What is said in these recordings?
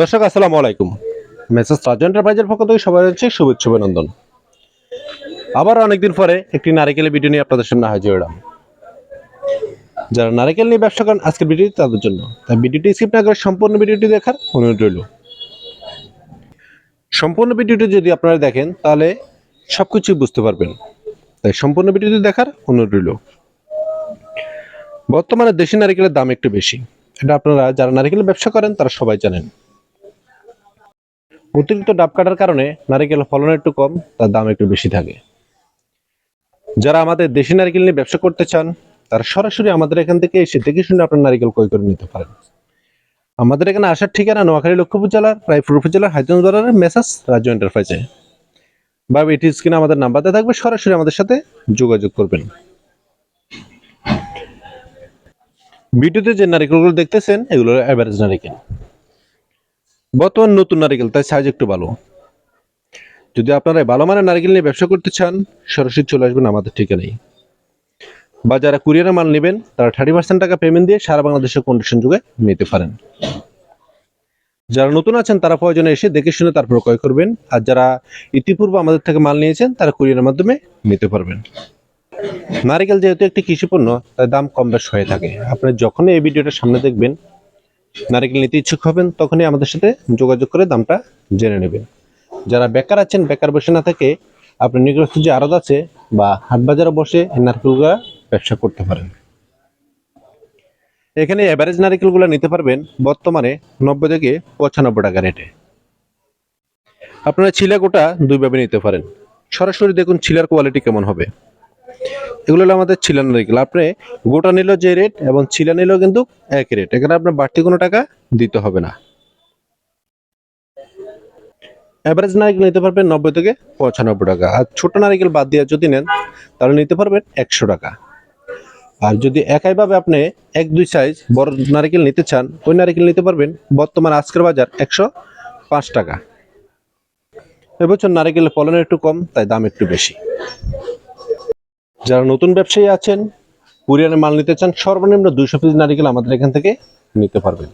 দর্শক, আসসালামু আলাইকুম। মেসেজ রাজু এন্টারপ্রাইজের পক্ষ থেকে সবাই হচ্ছে শুভেচ্ছা, অভিনন্দন। আবার অনেকদিন পরে একটি নারিকেলের ভিডিও নিয়ে আপনাদের সামনে হাজির হলাম। যারা নারিকেল নিয়ে ব্যবসা করেন, আজকের ভিডিওটি তাদের জন্য। তাই ভিডিওটি স্কিপ না করে সম্পূর্ণ ভিডিওটি দেখার অনুরোধ রইল। সম্পূর্ণ ভিডিওটি যদি আপনারা দেখেন, তাহলে সব কিছুই বুঝতে পারবেন। তাই সম্পূর্ণ ভিডিওটি দেখার অনুরোধ রইল। বর্তমানে দেশি নারিকেলের দাম একটু বেশি। এটা আপনারা, যারা নারিকেলের ব্যবসা করেন, তারা সবাই জানেন। অতিরিক্ত ডাব কাটার কারণে নারিকেল ফলন একটু কম, তার দাম একটু বেশি থাকে। যারা আমাদের দেশি নারিকেল নিয়ে ব্যবসা করতে চান, তারা সরাসরি আমাদের এখান থেকে এসে দেখে শুনে আপনার নারিকেল ক্রয় করে নিতে পারেন। আমাদের এখানে আসার ঠিকানা নোয়াখালী লক্ষ্মীপুর জেলার, রায়পুর উপজেলার হাইতন বাজারের মেসাস রাজ্য এন্টারপ্রাইজে বা এটি স্ক্রিনে আমাদের নাম্বারতে থাকবে, সরাসরি আমাদের সাথে যোগাযোগ করবেন। ভিডিওতে যে নারিকেলগুলো দেখতেছেন, এগুলো অ্যাভারেজ নারিকেল। বর্তমান নতুন নারিকেল তাই সাইজ একটু ভালো। যদি আপনারা ভালো মানের নারিকেল নিয়ে ব্যবসা করতে চান, সরাসরি চলে আসবেন আমাদের ঠিকানায়। বা যারা কুরিয়ারে মাল নেবেন, তারা থার্টি পার্সেন্ট টাকা পেমেন্ট দিয়ে সারা বাংলাদেশের কন্ডিশন যুগে নিতে পারেন। যারা নতুন আছেন, তারা প্রয়োজনে এসে দেখে শুনে তারপর ক্রয় করবেন। আর যারা ইতিপূর্বে আমাদের থেকে মাল নিয়েছেন, তারা কুরিয়ারের মাধ্যমে নিতে পারবেন। নারিকেল যেহেতু একটি কৃষি পণ্য তার দাম কম বেশ হয়ে থাকে। আপনি যখনই এই ভিডিওটা সামনে দেখবেন নারিকেল নিতে ইচ্ছুক হবেন, তখনই আমাদের সাথে যোগাযোগ করে দামটা জেনে নেবেন। যারা বেকার আছেন, বেকার বসে না থেকে আপনি নিকটস্থ যে আড়ত আছে বা হাট বাজারে বসে নারকেলগুলো ব্যবসা করতে পারেন। এখানে এভারেজ নারিকেলগুলো নিতে পারবেন বর্তমানে নব্বই থেকে পঁচানব্বই টাকা রেটে। আপনারা ছিলা গোটা দুইভাবে নিতে পারেন। সরাসরি দেখুন ছিলার কোয়ালিটি কেমন হবে। এগুলো হলো আমাদের ছিলা নারিকেল আপনি গোটা নিল যে রেট এবং ছিলা নিলেও কিন্তু এক রেট এখানে আপনার বাড়তি কোনো টাকা দিতে হবে না। অ্যাভারেজ নারিকেল নিতে পারবেন নব্বই থেকে পঁচানব্বই টাকা। আর ছোট নারিকেল বাদ দিয়ে যদি নেন, তাহলে নিতে পারবেন একশো টাকা। আর যদি একাইভাবে আপনি এক, দুই সাইজ বড় নারিকেল নিতে চান, ওই নারিকেল নিতে পারবেন বর্তমান আজকের বাজার একশো পাঁচ টাকা। এবছর নারিকেলের ফলন একটু কম, তাই দাম একটু বেশি। যারা নতুন ব্যবসায়ী আছেন কুরিয়ারে মাল নিতে চান, সর্বনিম্ন দুইশো পিস নারিকেল আমাদের এখান থেকে নিতে পারবেন।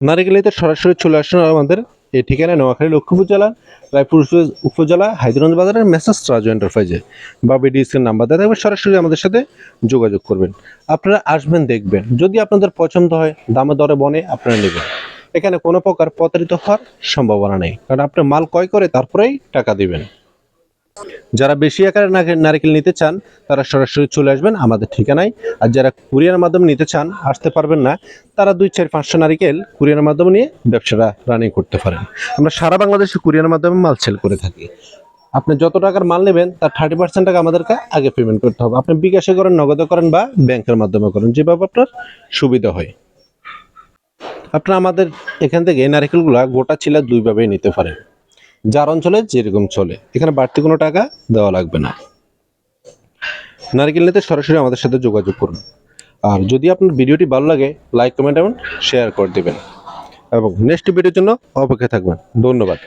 নারিকেল নিতে সরাসরি চলে আসুন আমাদের, এই ঠিকানায় নোয়াখালী লক্ষ্মীপুর জেলা, রায়পুর উপজেলা, হায়দ্রাবাদ বাজারের মেসেজ রাজু এন্টারপ্রাইজে। বা বিডিএসের নাম্বার দেওয়া থাকবে, সরাসরি আমাদের সাথে যোগাযোগ করবেন। আপনারা আসবেন, দেখবেন। যদি আপনাদের পছন্দ হয়, দামে দরে বনে আপনারা নেবেন। এখানে কোনো প্রকার প্রতারিত হওয়ার সম্ভাবনা নেই। কারণ আপনি মাল ক্রয় করে তারপরেই টাকা দিবেন। যারা বেশি আকারে নারকেল নিতে চান, তারা সরাসরি চলে আসবেন আমাদের ঠিকানায়। আর যারা কুরিয়ার মাধ্যমে নিতে চান, আসতে পারবেন না, তারা দুই, চার, পাঁচশো নারিকেল কুরিয়ার মাধ্যমে নিয়ে ব্যবসাটা রানিং করতে পারেন। আমরা সারা বাংলাদেশে কুরিয়ার মাধ্যমে মাল সেল করে থাকি। আপনি যত টাকার মাল নেবেন, তার থার্টি পার্সেন্ট টাকা আমাদেরকে আগে পেমেন্ট করতে হবে। আপনি বিকাশে করেন, নগদে করেন বা ব্যাংকের মাধ্যমে করেন, যেভাবে আপনার সুবিধা হয়। আপনারা আমাদের এখান থেকে নারিকেলগুলা গোটা ছিলা দুইভাবেই নিতে পারেন। যার অঞ্চলে যেরকম চলে। এখানে বাড়তি কোনো টাকা দেওয়া লাগবে না। নারকেল নিতে সরাসরি আমাদের সাথে যোগাযোগ করুন। আর যদি আপনার ভিডিওটি ভালো লাগে, লাইক, কমেন্ট এবং শেয়ার করে দেবেন। এবং নেক্সট ভিডিওর জন্য অপেক্ষা থাকবেন। ধন্যবাদ।